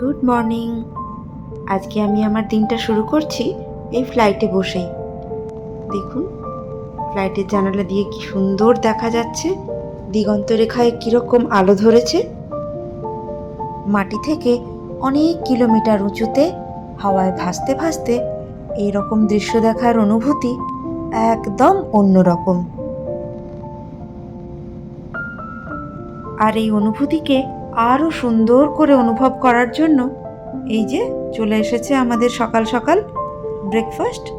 Good morning. আজকে আমি আমার দিনটা শুরু করছি এই ফ্লাইটে বসেই। দেখুন ফ্লাইটের জানালা দিয়ে কি সুন্দর দেখা যাচ্ছে। দিগন্ত রেখায় কীরকম আলো ধরেছে। মাটি থেকে অনেক কিলোমিটার উঁচুতে হাওয়ায় ভাসতে ভাসতে এই রকম দৃশ্য দেখার অনুভূতি একদম অন্যরকম। আর এই অনুভূতিকে আরও সুন্দর করে অনুভব করার জন্য এই যে চলে এসেছে আমাদের সকাল সকাল ব্রেকফাস্ট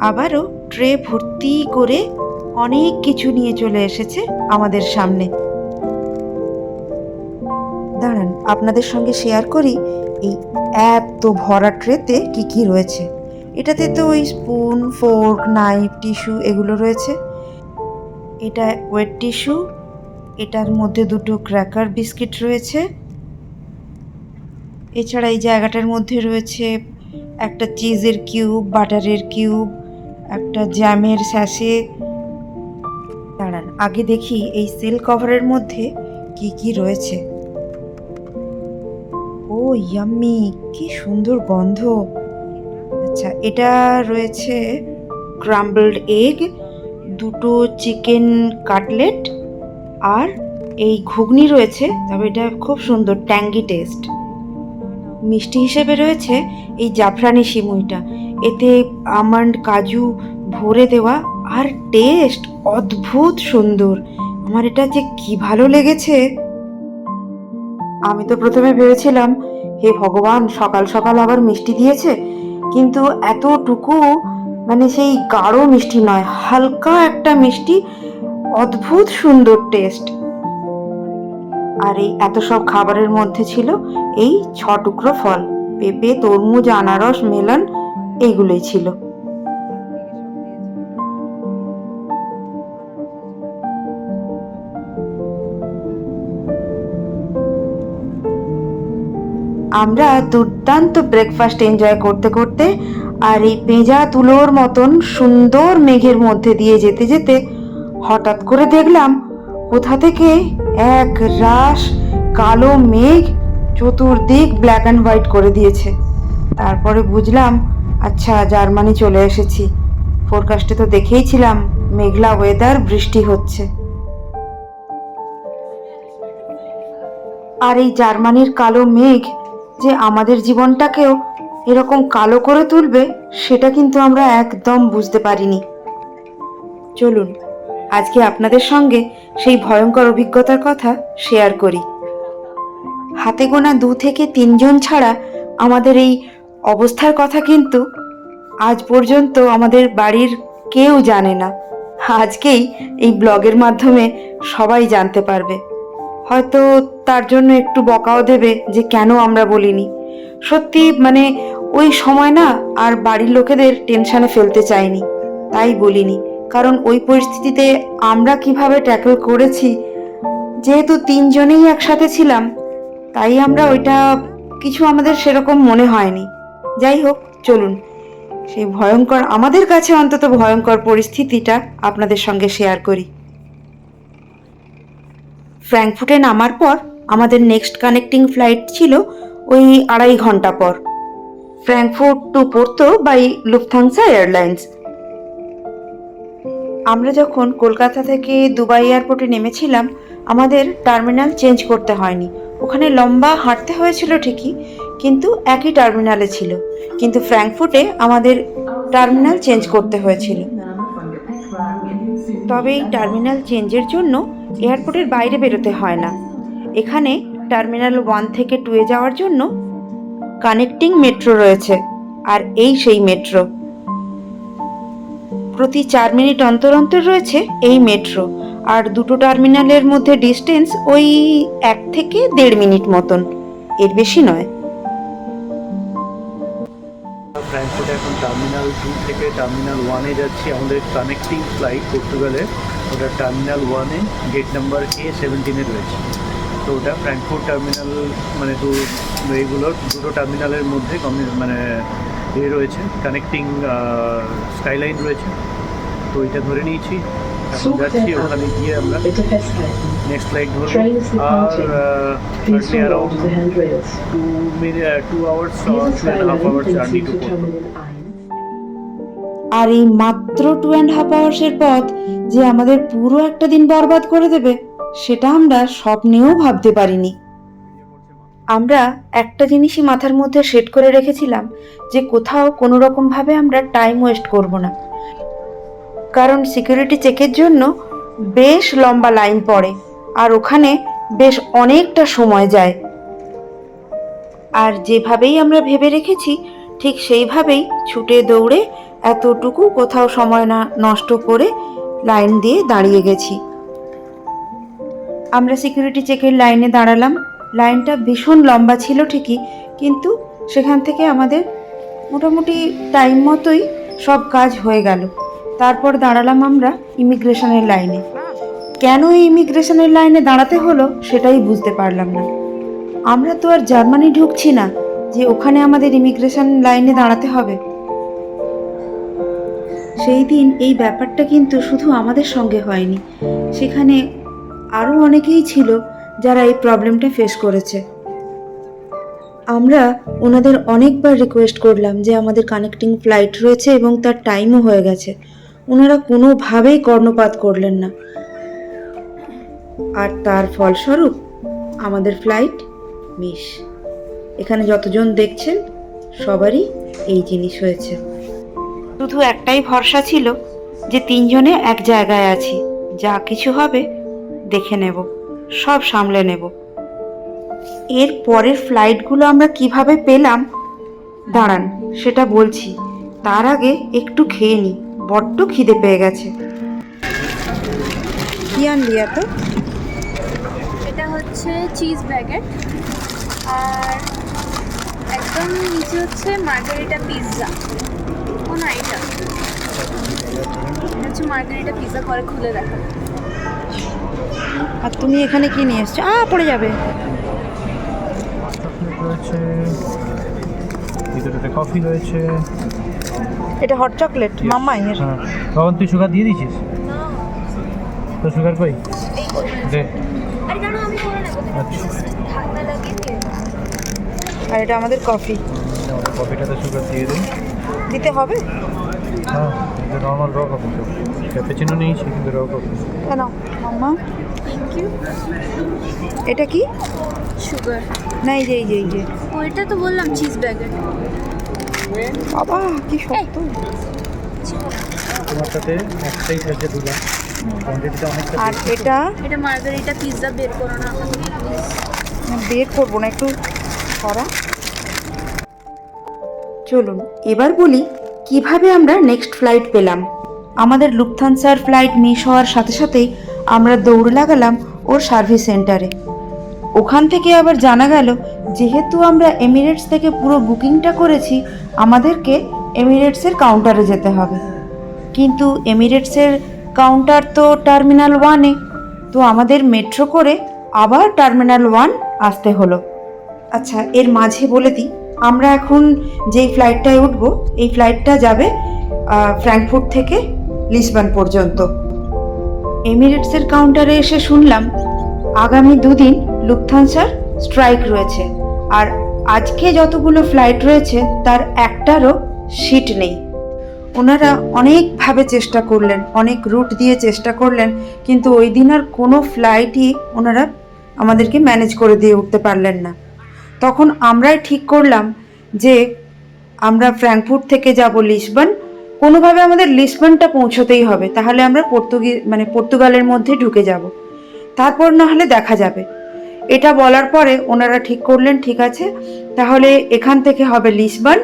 আবারও ট্রে ভর্তি করে অনেক কিছু নিয়ে চলে এসেছে আমাদের সামনে। দাঁড়ান, আপনাদের সঙ্গে শেয়ার করি এই এত ভরা ট্রেতে কি কি রয়েছে। এটাতে তো ওই স্পুন ফোর্ক নাইফ টিস্যু এগুলো রয়েছে। এটা ওয়েট টিস্যু এটার মধ্যে দুটো ক্র্যাকার বিস্কিট রয়েছে। এছাড়া এই জায়গাটার মধ্যে রয়েছে একটা চিজের কিউব বাটারের কিউব একটা জ্যামের স্যাশে দাঁড়ান, আগে দেখি এই সেল কভারের মধ্যে কি কি রয়েছে। ও ইয়াম্মি কি সুন্দর গন্ধ। আচ্ছা এটা রয়েছে ক্রাম্বলড এগ দুটো চিকেন কাটলেট আর এই ঘুগনি রয়েছে, তবে এটা খুব সুন্দর ট্যাঙ্গি টেস্ট মিষ্টি হিসেবে রয়েছে এই জাফরানি সিমুইটা। এতে আমন্ড, কাজু ভরে দেওয়া আর টেস্ট অদ্ভুত সুন্দর। আমার এটা যে কি ভালো লেগেছে। আমি তো প্রথমে ভেবেছিলাম, হে ভগবান, সকাল সকাল আবার মিষ্টি দিয়েছে, কিন্তু এতটুকু মানে সেই গাঢ় মিষ্টি নয়, হালকা একটা মিষ্টি অদ্ভুত সুন্দর টেস্ট। আর এই এত সব খাবারের মধ্যে ছিল এই ছ টুকরো ফল, পেঁপে, তরমুজ, আনারস, মেলন, এইগুলোই ছিল। আমরা দুর্দান্ত ব্রেকফাস্ট এনজয় করতে করতে আর এই পেঁজা তুলোর মতন সুন্দর মেঘের মধ্যে দিয়ে যেতে যেতে হঠাৎ করে দেখলাম কোথা থেকে এক রাশ কালো মেঘ চতুর্দিক ব্ল্যাক অ্যান্ড হোয়াইট করে দিয়েছে। তারপরে বুঝলাম আচ্ছা জার্মানি চলে এসেছি। ফোরকাস্টে তো দেখেইছিলাম মেঘলা ওয়েদার বৃষ্টি হচ্ছে। আর এই জার্মানির কালো মেঘ যে আমাদের জীবনটাকেও এরকম কালো করে তুলবে, সেটা কিন্তু আমরা একদম বুঝতে পারিনি। চলুন আজকে আপনাদের সঙ্গে সেই ভয়ঙ্কর অভিজ্ঞতার কথা শেয়ার করি। হাতে গোনা দু থেকে তিনজন ছাড়া আমাদের এই অবস্থার কথা কিন্তু আজ পর্যন্ত আমাদের বাড়ির কেউ জানে না। আজকেই এই ব্লগের মাধ্যমে সবাই জানতে পারবে। হয়তো তার জন্য একটু বকাও দেবে যে কেন আমরা বলিনি। সত্যি মানে ওই সময় না আর বাড়ির লোকেদের টেনশানে ফেলতে চাইনি, তাই বলিনি। কারণ ওই পরিস্থিতিতে আমরা কীভাবে ট্যাকল করেছি, যেহেতু তিনজনেই একসাথে ছিলাম, তাই আমরা ওইটা কিছু আমাদের সেরকম মনে হয়নি। যাই হোক, চলুন। সেই ভয়ঙ্কর, আমাদের কাছে অন্তত ভয়ঙ্কর পরিস্থিতিটা আপনাদের সঙ্গে শেয়ার করি। ফ্র্যাঙ্কফুটে নামার পর আমাদের নেক্সট কানেক্টিং ফ্লাইট ছিল ওই আড়াই ঘণ্টা পর। Frankfurt to Porto by Lufthansa airlines আমরা যখন কলকাতা থেকে দুবাই এয়ারপোর্টে নেমেছিলাম, আমাদের টার্মিনাল চেঞ্জ করতে হয়নি। ওখানে লম্বা হাঁটতে হয়েছিল ঠিকই, কিন্তু একই টার্মিনালে ছিল। কিন্তু ফ্র্যাঙ্কফুটে আমাদের টার্মিনাল চেঞ্জ করতে হয়েছিল। তবে এই টার্মিনাল চেঞ্জের জন্য এয়ারপোর্টের বাইরে বেরোতে হয় না। এখানে টার্মিনাল ওয়ান থেকে টুয়ে যাওয়ার জন্য কানেক্টিং মেট্রো রয়েছে, আর এই সেই মেট্রো। প্রতি চার মিনিট অন্তর অন্তর রয়েছে এই মেট্রো। আর দুটো টার্মিনালের মধ্যে ডিস্টেন্স ওই এক থেকে দেড় মিনিট মতন। এর বেশি নয়। ফ্র্যাঙ্কফুটে এখন টার্মিনাল টু থেকে টার্মিনাল ওয়ানে যাচ্ছি। আমাদের কানেক্টিং ফ্লাইট পর্তুগালে। ওটা টার্মিনাল ওয়ানে গেট নাম্বার এ সেভেন্টিনে রয়েছে। তো ওটা ফ্র্যাঙ্কফুট টার্মিনাল মানে দু এইগুলোর দুটো টার্মিনালের মধ্যে মানে এ রয়েছে কানেক্টিং স্কাইলাইন রয়েছে। তো এটা ধরে নিয়েছি। এখন যাচ্ছি ওখানে গিয়ে আমরা নেক্সট ফ্লাইট ধরবো। আর around. Two minute two hours two and half hours journey to zu Porto Terminal 1. আর এই মাত্র টু অ্যান্ড হাফ আওয়ার্সের পথ যে আমাদের পুরো একটা দিন বরবাদ করে দেবে সেটা আমরা স্বপ্নেও ভাবতে পারিনি। আমরা একটা জিনিসই মাথার মধ্যে সেট করে রেখেছিলাম যে কোথাও কোনো রকমভাবে আমরা টাইম ওয়েস্ট করব না। কারণ সিকিউরিটি চেকের জন্য বেশ লম্বা লাইন পড়ে আর ওখানে বেশ অনেকটা সময় যায়। আর যেভাবেই আমরা ভেবে রেখেছি, ঠিক সেইভাবেই ছুটে দৌড়ে এতটুকু কোথাও সময় না, নষ্ট করে লাইন দিয়ে দাঁড়িয়ে গেছি। আমরা সিকিউরিটি চেকের লাইনে দাঁড়ালাম। লাইনটা ভীষণ লম্বা ছিল ঠিকই, কিন্তু সেখান থেকে আমাদের মোটামুটি টাইম মতোই সব কাজ হয়ে গেল। তারপর দাঁড়ালাম আমরা ইমিগ্রেশনের লাইনে কেন এই ইমিগ্রেশনের লাইনে দাঁড়াতে হলো সেটাই বুঝতে পারলাম না। আমরা তো আর জার্মানি ঢুকছি না যে ওখানে আমাদের ইমিগ্রেশন লাইনে দাঁড়াতে হবে। সেই দিন এই ব্যাপারটা কিন্তু শুধু আমাদের সঙ্গে হয়নি। সেখানে আরও অনেকেই ছিল যারা এই প্রবলেমটা ফেস করেছে। আমরা ওনাদের অনেকবার রিকোয়েস্ট করলাম যে আমাদের কানেক্টিং ফ্লাইট রয়েছে এবং তার টাইমও হয়ে গেছে। ওনারা কোনোভাবেই কর্ণপাত করলেন না। আর তার ফলস্বরূপ আমাদের ফ্লাইট মিস এখানে যতজন দেখছেন, সবারই এই জিনিস হয়েছে। শুধু একটাই ভরসা ছিল যে তিনজনে এক জায়গায় আছি। যা কিছু হবে দেখে নেব। সব সামলে নেব। এর পরের ফ্লাইটগুলো আমরা কীভাবে পেলাম? দাঁড়ান, সেটা বলছি। তার আগে একটু খেয়ে নিই বড্ড খিদে পেয়ে গেছে। কি আনলি এত? এটা হচ্ছে চিজ ব্যাগেট আর একদম নিচে হচ্ছে মার্গারিটা পিৎজা ও না, এটা। হচ্ছে মার্গারিটা পিৎজা পরে খুলে দেখা আর তুমি এখানে কি নিয়ে এসছো? আ পড়ে যাবে। ভিতরেতে কফি রয়েছে। এটা হট চকলেট মাম্মা এর। হ্যাঁ। তখন তুই সুগার দিয়ে দিয়েছিস? তো সুগার কই? দে। আরে জানো আমি করে নেব। আচ্ছা। লাগিয়ে আর এটা আমাদের কফি আমাদের কফিটাতে সুগার দিয়ে দিই। দিতে হবে? হ্যাঁ এটা নর্মাল র কফি ক্যাপেচিনো নিয়েছি কিন্তু কেন? মাম্মা? থ্যাংক ইউ এটা কি? সুগার না এই যে এই যে এই যে। ওইটা তো বললাম চিজ ব্যাগেট বাবা কি শক্ত। তোমার সাথে একটাই কোয়ান্টিটিটা আর এটা? এটা মার্গারিটা পিৎজা বের করো না। বের করব না একটু করা। চলুন এবার বলি কীভাবে আমরা নেক্সট ফ্লাইট পেলাম। আমাদের লুফথানসার ফ্লাইট মিস হওয়ার সাথে সাথেই আমরা দৌড় লাগালাম ওর সার্ভিস সেন্টারে। ওখান থেকে আবার জানা গেল যেহেতু আমরা এমিরেটস থেকে পুরো বুকিংটা করেছি আমাদেরকে এমিরেটসের কাউন্টারে যেতে হবে। কিন্তু এমিরেটসের কাউন্টার তো টার্মিনাল ওয়ানে তো আমাদের মেট্রো করে আবার টার্মিনাল ওয়ান আসতে হলো। আচ্ছা এর মাঝে বলে দিই আমরা এখন যেই ফ্লাইটটায় উঠব এই ফ্লাইটটা যাবে আহ, ফ্র্যাঙ্কফুর্ট থেকে লিসবন পর্যন্ত। এমিরেটসের কাউন্টারে এসে শুনলাম, আগামী দুদিন লুফথানসার স্ট্রাইক রয়েছে। আর আজকে যতগুলো ফ্লাইট রয়েছে, তার একটারও সিট নেই। ওনারা অনেকভাবে চেষ্টা করলেন, অনেক রুট দিয়ে চেষ্টা করলেন, কিন্তু ওই দিন আর কোনো ফ্লাইটই ওনারা আমাদেরকে ম্যানেজ করে দিয়ে উঠতে পারলেন না। তখন আমরাই ঠিক করলাম যে আমরা ফ্র্যাঙ্কফুর্ট থেকে যাব লিসবন কোনোভাবে আমাদের লিসবনটা পৌঁছতেই হবে, তাহলে আমরা পর্তুগি মানে পর্তুগালের মধ্যে ঢুকে যাব। তারপর না হলে দেখা যাবে। এটা বলার পরে ওনারা ঠিক করলেন, ঠিক আছে। তাহলে এখান থেকে হবে লিসবন,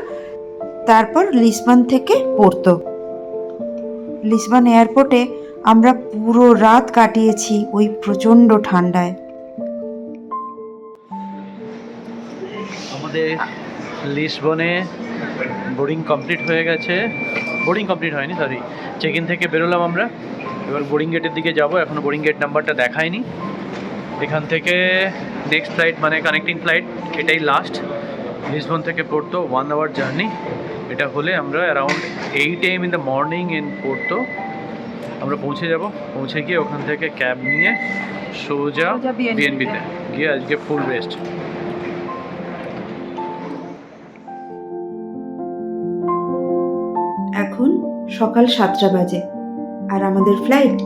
তারপর লিসবন থেকে পড়তো লিসবন এয়ারপোর্টে আমরা পুরো রাত কাটিয়েছি ওই প্রচণ্ড ঠান্ডায়। আমাদের লিসবনে বোর্ডিং কমপ্লিট হয়ে গেছে। বোর্ডিং কমপ্লিট হয়নি সরি চেক ইন থেকে বেরোলাম আমরা। এবার বোর্ডিং গেটের দিকে যাব। এখনও বোর্ডিং গেট নাম্বারটা দেখায়নি। এখান থেকে নেক্সট ফ্লাইট মানে কানেক্টিং ফ্লাইট এটাই লাস্ট লিসবন থেকে পড়তো ওয়ান আওয়ার জার্নি এটা হলে আমরা around eight AM in the morning in পড়তো আমরা পৌঁছে যাব। পৌঁছে গিয়ে ওখান থেকে ক্যাব নিয়ে সোজা। বিএনবিতে গিয়ে আজকে ফুল রেস্ট এখন সকাল সাতটা বাজে। আর আমাদের ফ্লাইট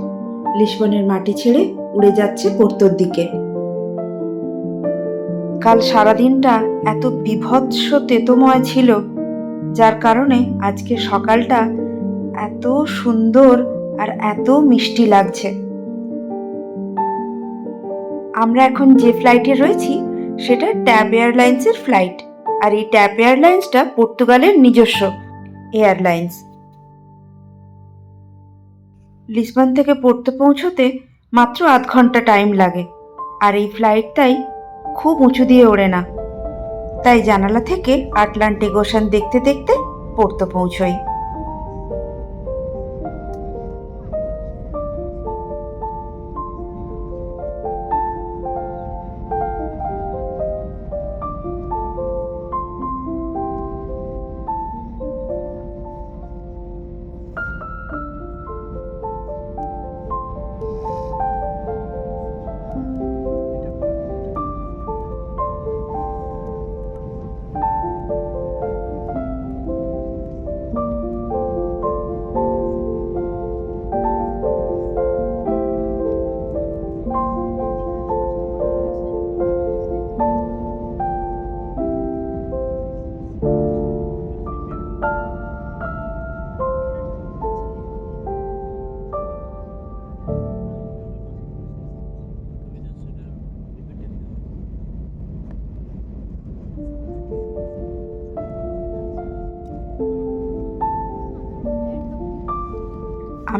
লিসবনের মাটি ছেড়ে উড়ে যাচ্ছে পোর্তোর দিকে। কাল সারাদিনটা এত বিভৎস তেতময় ছিল, যার কারণে আজকে সকালটা এত সুন্দর আর এত মিষ্টি লাগছে। আমরা এখন যে ফ্লাইটে রয়েছি, সেটা ট্যাব এয়ারলাইন্সের ফ্লাইট আর এই ট্যাব এয়ারলাইন্সটা পর্তুগালের নিজস্ব এয়ারলাইন্স লিসবন থেকে পড়তে পৌঁছতে মাত্র আধ ঘণ্টা টাইম লাগে। আর এই ফ্লাইটটাই খুব উঁচু দিয়ে ওড়ে না। তাই জানালা থেকে আটলান্টিক ওশান দেখতে দেখতে পড়তে পৌঁছই।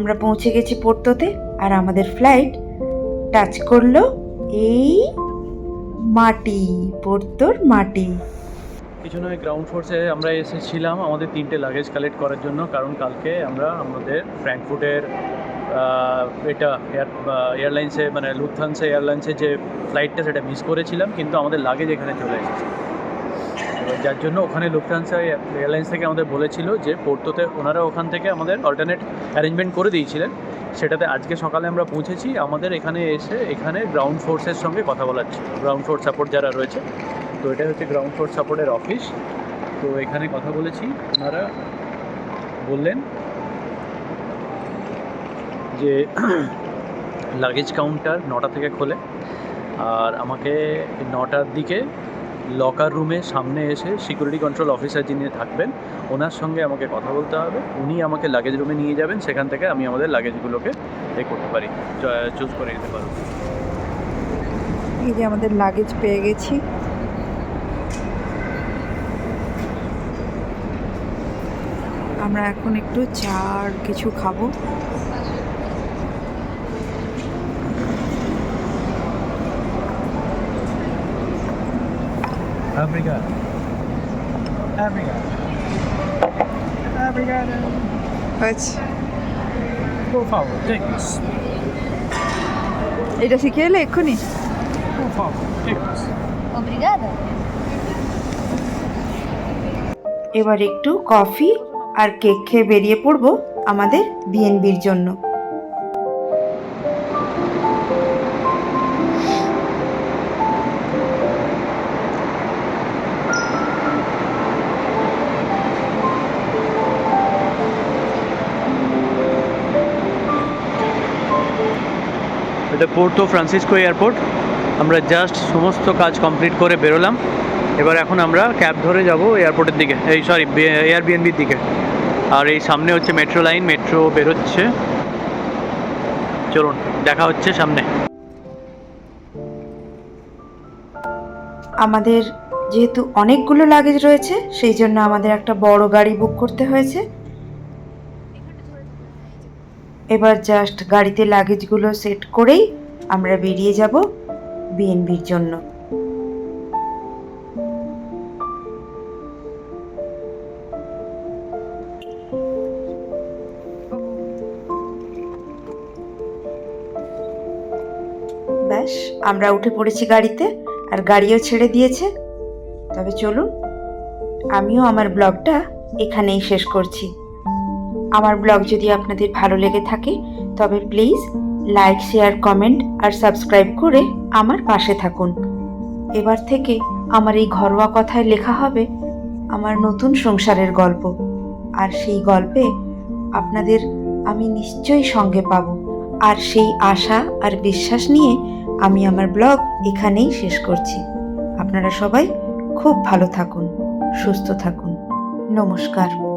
আমরা পৌঁছে গেছি পোর্তোতে আর আমাদের ফ্লাইট টাচ করল এই মাটি পোর্তোর মাটি। কিছু নয় গ্রাউন্ড ফোর্সে আমরা এসেছিলাম, আমাদের তিনটে লাগেজ কালেক্ট করার জন্য, কারণ কালকে আমরা আমাদের ফ্র্যাঙ্কফুটের এটা এয়ার এয়ারলাইন্সে মানে লুথহানসা এয়ারলাইন্সে যে ফ্লাইটটা সেটা মিস করেছিলাম, কিন্তু আমাদের লাগেজ এখানে চলে এসেছে। যার জন্য ওখানে লুফথানসা এয়ারলাইন্স থেকে আমাদের বলেছিল যে পোর্তোতে ওনারা ওখান থেকে আমাদের অল্টারনেট অ্যারেঞ্জমেন্ট করে দিয়েছিলেন। সেটাতে আজকে সকালে আমরা পৌঁছেছি। আমাদের এখানে এসে এখানে গ্রাউন্ড ফোর্সের সঙ্গে কথা বলার ছিল। গ্রাউন্ড ফোর্স সাপোর্ট যারা রয়েছে, তো এটা হচ্ছে গ্রাউন্ড ফোর্স সাপোর্টের অফিস তো এখানে কথা বলেছি। ওনারা বললেন যে লাগেজ কাউন্টার নটা থেকে খোলে। আর আমাকে নটার দিকে লকার রুমে সামনে এসে সিকিউরিটি কন্ট্রোল অফিসার যিনি থাকবেন, ওনার সঙ্গে আমাকে কথা বলতে হবে। উনি আমাকে লাগেজ রুমে নিয়ে যাবেন, সেখান থেকে আমি আমাদের লাগেজগুলোকে এ করতে পারি। চুজ করে নিতে পারব এই যে আমাদের লাগেজ পেয়ে গেছি। আমরা এখন একটু চা আর কিছু খাব। Obrigado. Obrigado. Obrigado. আচ্ছা Por favor, take this. এটা শিখে এলে এক্ষুনি Por favor, take this. Obrigada. এবার একটু কফি আর কেক খেয়ে বেরিয়ে পড়ব আমাদের বিএনবির জন্য এটা পোর্তো ফ্রান্সিসকো এয়ারপোর্ট আমরা জাস্ট সমস্ত কাজ কমপ্লিট করে বেরোলাম। এবার এখন আমরা ক্যাব ধরে যাব এয়ারপোর্টের দিকে। এই সরি এয়ারবিএনবির দিকে। আর এই সামনে হচ্ছে মেট্রো লাইন মেট্রো বেরোচ্ছে। চলুন, দেখা হচ্ছে সামনে। আমাদের যেহেতু অনেকগুলো লাগেজ রয়েছে, সেই জন্য আমাদের একটা বড় গাড়ি বুক করতে হয়েছে। এবার জাস্ট গাড়িতে লাগেজগুলো সেট করেই আমরা বেরিয়ে যাব বিএনবির জন্য। ব্যাস, আমরা উঠে পড়েছি গাড়িতে, আর গাড়িও ছেড়ে দিয়েছে। তবে চলুন, আমিও আমার ব্লগটা এখানেই শেষ করছি। আমার ব্লগ যদি আপনাদের ভালো লেগে থাকে, তবে প্লিজ লাইক, শেয়ার, কমেন্ট আর সাবস্ক্রাইব করে আমার পাশে থাকুন। এবার থেকে আমার এই ঘরোয়া কথায় লেখা হবে আমার নতুন সংসারের গল্প। আর সেই গল্পে আপনাদের আমি নিশ্চয়ই সঙ্গে পাব। আর সেই আশা আর বিশ্বাস নিয়ে আমি আমার ব্লগ এখানেই শেষ করছি। আপনারা সবাই খুব ভালো থাকুন, সুস্থ থাকুন। নমস্কার।